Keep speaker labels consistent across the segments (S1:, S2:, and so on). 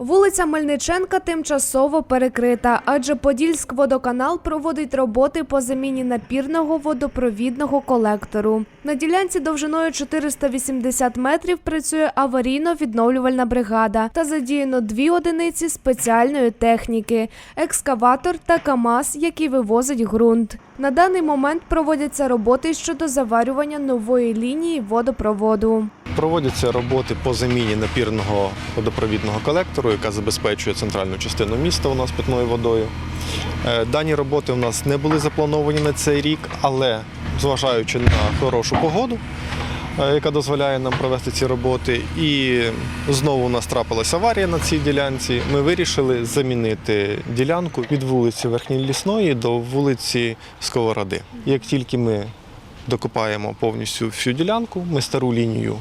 S1: Вулиця Мельниченка тимчасово перекрита, адже Подільськводоканал проводить роботи по заміні напірного водопровідного колектору. На ділянці довжиною 480 метрів працює аварійно-відновлювальна бригада та задіяно дві одиниці спеціальної техніки екскаватор та КАМАЗ, які вивозить ґрунт. На даний момент проводяться роботи щодо заварювання нової лінії водопроводу.
S2: Проводяться роботи по заміні напірного водопровідного колектору, яка забезпечує центральну частину міста у нас питною водою. Е, Дані роботи у нас не були заплановані на цей рік, але зважаючи на хорошу погоду, яка дозволяє нам провести ці роботи, і знову у нас трапилася аварія на цій ділянці. Ми вирішили замінити ділянку від вулиці Верхньої Лісної до вулиці Сковороди. Як тільки ми докопаємо повністю всю ділянку, ми стару лінію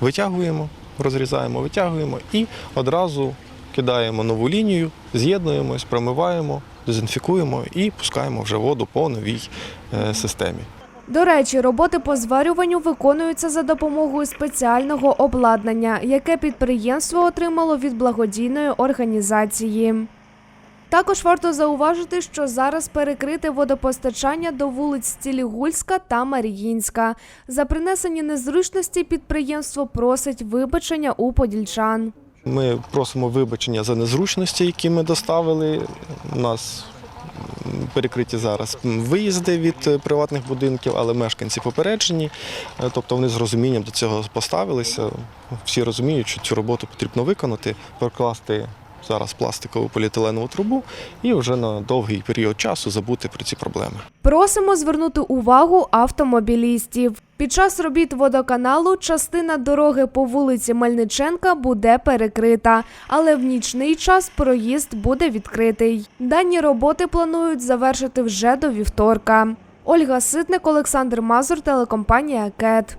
S2: витягуємо, розрізаємо, витягуємо і одразу кидаємо нову лінію, з'єднуємось, промиваємо, дезінфікуємо і пускаємо вже воду по новій е, системі.
S1: До речі, роботи по зварюванню виконуються за допомогою спеціального обладнання, яке підприємство отримало від благодійної організації. Також варто зауважити, що зараз перекрите водопостачання до вулиць Стілігульська та Маріїнська. За принесені незручності підприємство просить вибачення у подільчан.
S2: Ми просимо вибачення за незручності, які ми доставили. У нас перекриті зараз виїзди від е, приватних будинків, але мешканці попереджені, Е, тобто вони з розумінням до цього поставилися. Всі розуміють, що цю роботу потрібно виконати, прокласти зараз пластикову поліетиленову трубу і вже на довгий період часу забути про ці проблеми.
S1: Просимо звернути увагу автомобілістів. Під час робіт водоканалу частина дороги по вулиці Мельниченка буде перекрита, але в нічний час проїзд буде відкритий. Дані роботи планують завершити вже до вівторка. Ольга Ситник, Олександр Мазур, телекомпанія КЕТ.